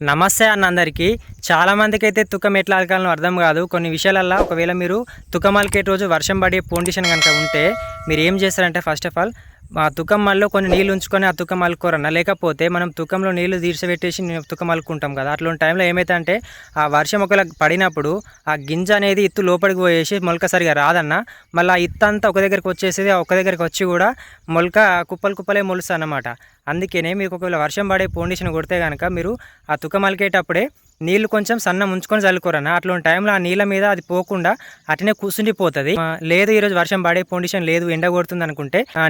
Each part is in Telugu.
నమస్తే అన్న అందరికీ చాలామందికి అయితే తుకం ఎట్లా అలకాలను అర్థం కాదు. కొన్ని విషయాలల్లో ఒకవేళ మీరు తుకం అలికే రోజు వర్షం పడే పొండిషన్ కనుక ఉంటే మీరు ఏం చేస్తారంటే ఫస్ట్ ఆఫ్ ఆల్ ఆ తుకం కొన్ని నీళ్ళు ఉంచుకొని ఆ తుకం అల్లుకోరన్న లేకపోతే మనం తుకంలో నీళ్ళు తీర్చిపెట్టేసి తుకం అల్లుకుంటాం కదా. అట్లాంటి టైంలో ఏమైతే ఆ వర్షం ఒకవేళ పడినప్పుడు ఆ గింజ అనేది ఇత్తు లోపలికి పోయేసి మొలక సరిగా రాదన్న. మళ్ళీ ఆ ఇత్త అంతా ఒక దగ్గరికి వచ్చేసేది ఒక దగ్గరికి వచ్చి కూడా మొలక కుప్పలు కుప్పలే మొలుస్తా అన్నమాట అందుకనే మీకు ఒకవేళ వర్షం పడే పొండిషన్ కొడితే కనుక మీరు ఆ తుకం అలికేటప్పుడే నీళ్ళు కొంచెం సన్నం ఉంచుకొని చల్లుకోరన్న. అట్లాంటి టైంలో ఆ నీళ్ళ మీద అది పోకుండా అట్నే కూసుండిపోతుంది. లేదు ఈరోజు వర్షం పడే పొండిషన్ లేదు ఎండ కొడుతుంది అనుకుంటే ఆ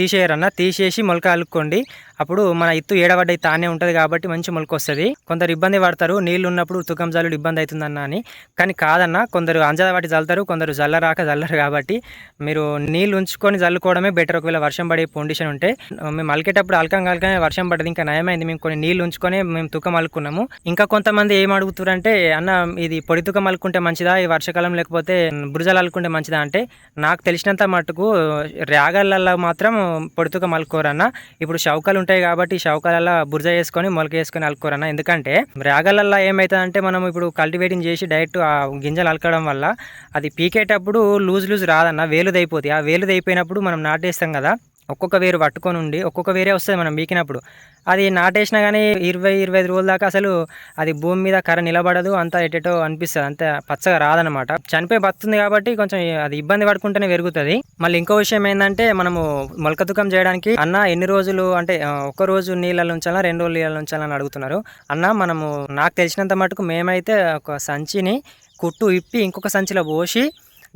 తీసేయరన్న. తీసేసి మొలక అలుక్కోండి అప్పుడు మన ఇత్తు ఏడబడ్డ తానే ఉంటుంది కాబట్టి మంచి మొలకొస్తుంది. కొందరు ఇబ్బంది పడతారు నీళ్ళు ఉన్నప్పుడు తుకం జల్లుడు ఇబ్బంది అవుతుందన్న అని. కానీ కాదన్న కొందరు అంజద వాటి చల్లుతారు కొందరు జల్లరాక చల్లరు కాబట్టి మీరు నీళ్ళు ఉంచుకొని చల్లుకోవడమే బెటర్ ఒకవేళ వర్షం పడే పొండిషన్ ఉంటే మేము అలికేటప్పుడు అలకం కలకనే వర్షం పడ్డది ఇంకా నయమైంది మేము కొన్ని నీళ్ళు ఉంచుకొని మేము తుకం అలుకున్నాము ఇంకా కొంతమంది ఏం అడుగుతారంటే అన్న ఇది పొడి తుకం అలుకుంటే మంచిదా? ఈ వర్షాకాలం లేకపోతే బురజలు అలుకుంటే మంచిదా? అంటే నాకు తెలిసినంత మటుకు రాగళ్ళల్లో మాత్రం పొడి తుకం అలుకోరన్న ఇప్పుడు షౌకాలు ఉంటాయి కాబట్టి ఈ బుర్జ వేసుకొని మొలక వేసుకొని అలుకోరన్న ఎందుకంటే రాగళ్ళల్లో ఏమవుతుందంటే మనం ఇప్పుడు కల్టివేటింగ్ చేసి డైరెక్ట్ ఆ గింజలు అలకడం వల్ల అది పీకేటప్పుడు లూజ్ లూజ్ రాదన్న వేలుది అయిపోతుంది ఆ వేలుది అయిపోయినప్పుడు మనం నాటేస్తాం కదా ఒక్కొక్క వేరు పట్టుకొని ఉండి ఒక్కొక్క వేరే వస్తుంది మనం బీకినప్పుడు. అది నాటేసినా కానీ ఇరవై ఇరవై ఐదు రోజుల దాకా అసలు అది భూమి మీద కర్ర నిలబడదు అంత ఎటెటో అనిపిస్తుంది అంత పచ్చగా రాదనమాట చనిపోయి బతుంది కాబట్టి కొంచెం అది ఇబ్బంది పడుకుంటేనే పెరుగుతుంది. మళ్ళీ ఇంకో విషయం ఏంటంటే మనము మొలకతుకం చేయడానికి అన్న ఎన్ని రోజులు అంటే ఒక రోజు నీళ్ళలో ఉంచాలా రెండు రోజులు నీళ్ళలో ఉంచాలని అడుగుతున్నారు. అన్న మనము నాకు తెలిసినంత మటుకు మేమైతే ఒక సంచిని కుట్టు ఇప్పి ఇంకొక సంచిలో పోసి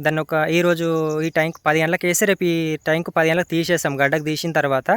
దాన్ని ఒక ఈరోజు ఈ టైంకి పది గంటలకు వేసి రేపు ఈ టైంకి పది గంటలకు తీసేస్తాం గడ్డకు తీసిన తర్వాత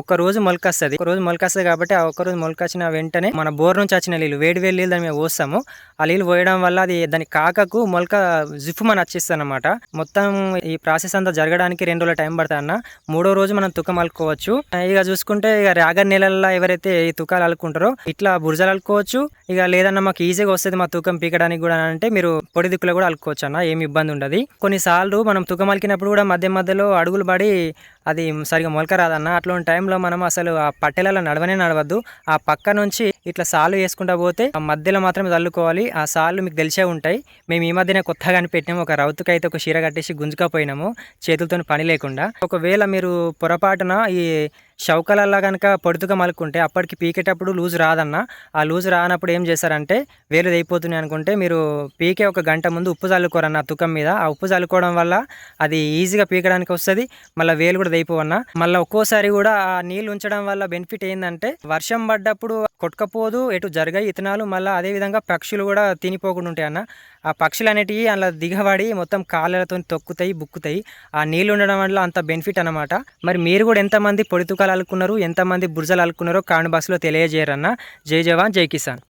ఒక్క రోజు మొలకొస్తుంది. ఒక రోజు మొలకొస్తుంది కాబట్టి ఆ ఒక్క రోజు మొలకొచ్చిన వెంటనే మన బోర్ నుంచి వచ్చిన నీళ్ళు వేడి వేడి నీళ్ళు దాని మీద పోస్తాము. ఆ నీళ్ళు పోయడం వల్ల అది దాని కాకకు మొలక జిఫ్ మన వచ్చేస్తుంది అనమాట మొత్తం ఈ ప్రాసెస్ అంతా జరగడానికి రెండు రోజుల టైం పడుతుంది అన్న. మూడో రోజు మనం తుక అలుకోవచ్చు ఇక చూసుకుంటే ఇక రాగర్ నెలల్లో ఎవరైతే ఈ తుకాలు అలుకుంటారో ఇట్లా బురజలు అలుకోవచ్చు ఇక లేదన్నా మాకు ఈజీగా వస్తుంది మా తూకం పీకడానికి కూడా అంటే మీరు పొడి దిక్కులో కూడా అలుకోవచ్చు అన్న. ఏమి ఇబ్బంది ఉండదు. కొన్నిసార్లు మనం తుగమలికినప్పుడు కూడా మధ్య మధ్యలో అడుగులు పడి అది సరిగా మొలక రాదన్న అట్లాంటి టైంలో మనం అసలు ఆ పట్టెలలో నడవనే నడవద్దు. ఆ పక్క నుంచి ఇట్లా సాలు వేసుకుంటా పోతే ఆ మధ్యలో మాత్రమే చల్లుకోవాలి. ఆ సాళ్ళు మీకు తెలిసే ఉంటాయి. మేము ఈ మధ్యనే కొత్తగా కనిపెట్టినాము ఒక రౌతుకైతే ఒక చీర కట్టేసి గుంజుకపోయినాము. చేతులతో పని లేకుండా. ఒకవేళ మీరు పొరపాటున ఈ షౌకలల్లా కనుక పొడుతుగా మలుకుంటే అప్పటికి పీకేటప్పుడు లూజ్ రాదన్న. ఆ లూజ్ రానప్పుడు ఏం చేస్తారంటే వేలు అయిపోతున్నాయి అనుకుంటే మీరు పీకే ఒక గంట ముందు ఉప్పు చల్లుకోరన్న తుకం మీద. ఆ ఉప్పు చల్లుకోవడం వల్ల అది ఈజీగా పీకడానికి వస్తుంది. మళ్ళీ వేలు కూడా దయిపోవన్న మళ్ళీ ఒక్కోసారి కూడా ఆ నీళ్ళు ఉంచడం వల్ల బెనిఫిట్ ఏంటంటే వర్షం పడ్డప్పుడు కొట్టుకపోదు ఎటు జరగాయి ఇతనాలు మళ్ళీ అదే విధంగా పక్షులు కూడా తినిపోకుండా ఉంటాయి అన్న. ఆ పక్షులు అనేటివి అలా దిగబడి మొత్తం కాళ్ళతో తొక్కుతాయి బుక్కుతాయి. ఆ నీళ్ళు ఉండడం వల్ల అంత బెనిఫిట్ అనమాట మరి మీరు కూడా ఎంతమంది పొడితుకాలు అలుకున్నారు ఎంతమంది బుర్జలు అలుకున్నారో కాండ్ బస్సులో తెలియజేయరన్న. జై జవాన్ జై కిసాన్.